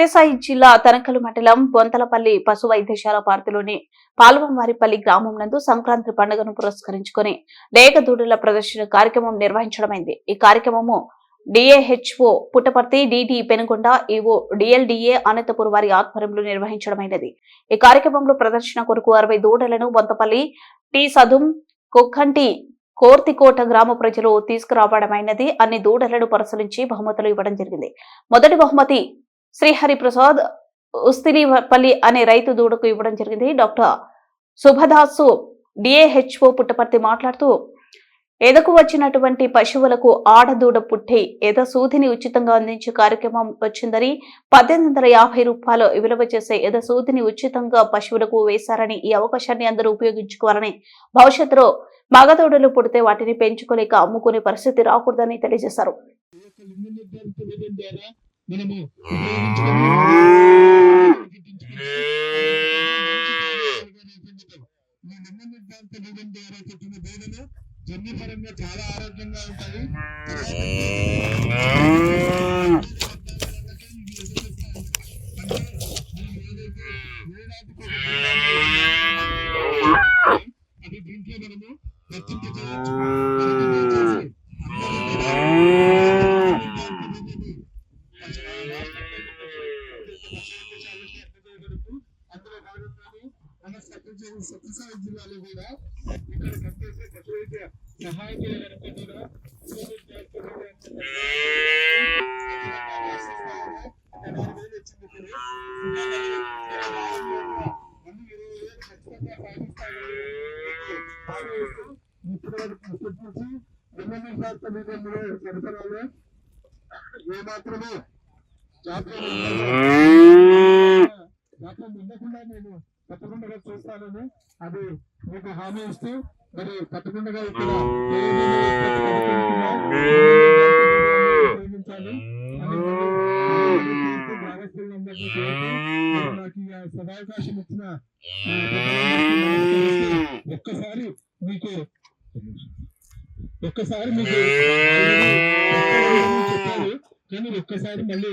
సత్యసాయి జిల్లా తనకలు మండలం బొంతలపల్లి పశు వైద్యశాల పార్తిలోని పాల్వంవారిపల్లి గ్రామం నందు సంక్రాంతి పండుగను పురస్కరించుకొని లేగదూడల ప్రదర్శన కార్యక్రమం నిర్వహించడమైంది. ఈ కార్యక్రమము DAHO Puttaparthi DD Penukonda EO DLDA Anantapuram వారి ఆధ్వర్యంలో నిర్వహించడమైనది. ఈ కార్యక్రమంలో ప్రదర్శన కొరకు అరవై దూడలను బొంతపల్లి టి సదుం కుక్కంటి కోర్తికోట గ్రామ ప్రజలు తీసుకురావడమైనది. అన్ని దూడలను పరిశీలించి బహుమతులు ఇవ్వడం జరిగింది. మొదటి బహుమతి శ్రీహరిప్రసాద్ అనే రైతు దూడకు ఇవ్వడం జరిగింది. డాక్టర్ శుభదాసు డిఏహెచ్ఓ పుట్టపర్తి మాట్లాడుతూ ఎదకు వచ్చినటువంటి పశువులకు ఆడదూడ పుట్టి ఎద సూదిని ఉచితంగా అందించే కార్యక్రమం వచ్చిందని పద్దెనిమిది వందల యాభై రూపాయలు విలువ చేసే ఎద సూదిని ఉచితంగా పశువులకు వేశారని ఈ అవకాశాన్ని అందరూ ఉపయోగించుకోవాలని భవిష్యత్తులో మగదూడలు పుడితే వాటిని పెంచుకోలేక అమ్ముకునే పరిస్థితి రాకూడదని తెలియజేశారు. మనము ఈ ద్వారా పుట్టిన జన్యుపరంగా చాలా ఆరోగ్యంగా ఉంటాయి అది దీంట్లో మనము వర్తింపజేయవచ్చు అందులో భాగంగానే మన సత్యసాయి సత్యసాయి జిల్లాలో కూడా ఇక్కడ కట్టేసే కట్టేసే సహాయ కనుక కూడా ఇప్పుడు వరకు నుంచి ఎమ్మెల్యే శాస్త్ర సరఫరాలో ఏమాత్రమే జాతీయ జాతర ఉండకుండా నేను తప్పకుండా చూస్తానని అది మీకు హామీ ఇస్తూ మరి తప్పకుండా ఇక్కడ నాకు సదావకాశం ఇచ్చిన ఒక్కసారి మీకు ఒక్కసారి మీకు చెప్పాలి కానీ ఒక్కసారి మళ్ళీ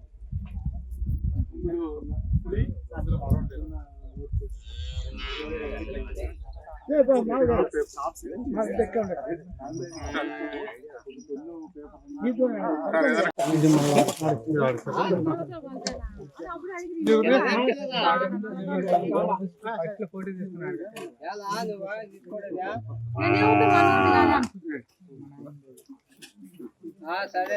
ఎన్నికి రా సరే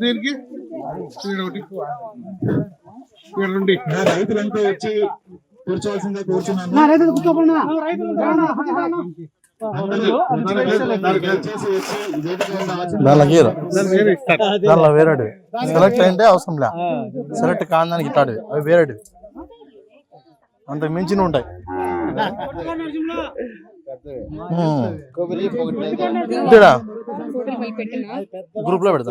దీనికి? ఇక్కడ ఒకటి రైతులంతా వచ్చి కూర్చోవలసిందే కూర్చున్నాను. దానిలో గీరు. దానిలో వేరేడు. సెలెక్ట్ అయింటే అవసరం లే. సెలెక్ట్ కాని దానికి ఇట్లాడు అవి వేరేడు. అంత మించిన ఉంటాయి. గ్రూప్లో పెడతా.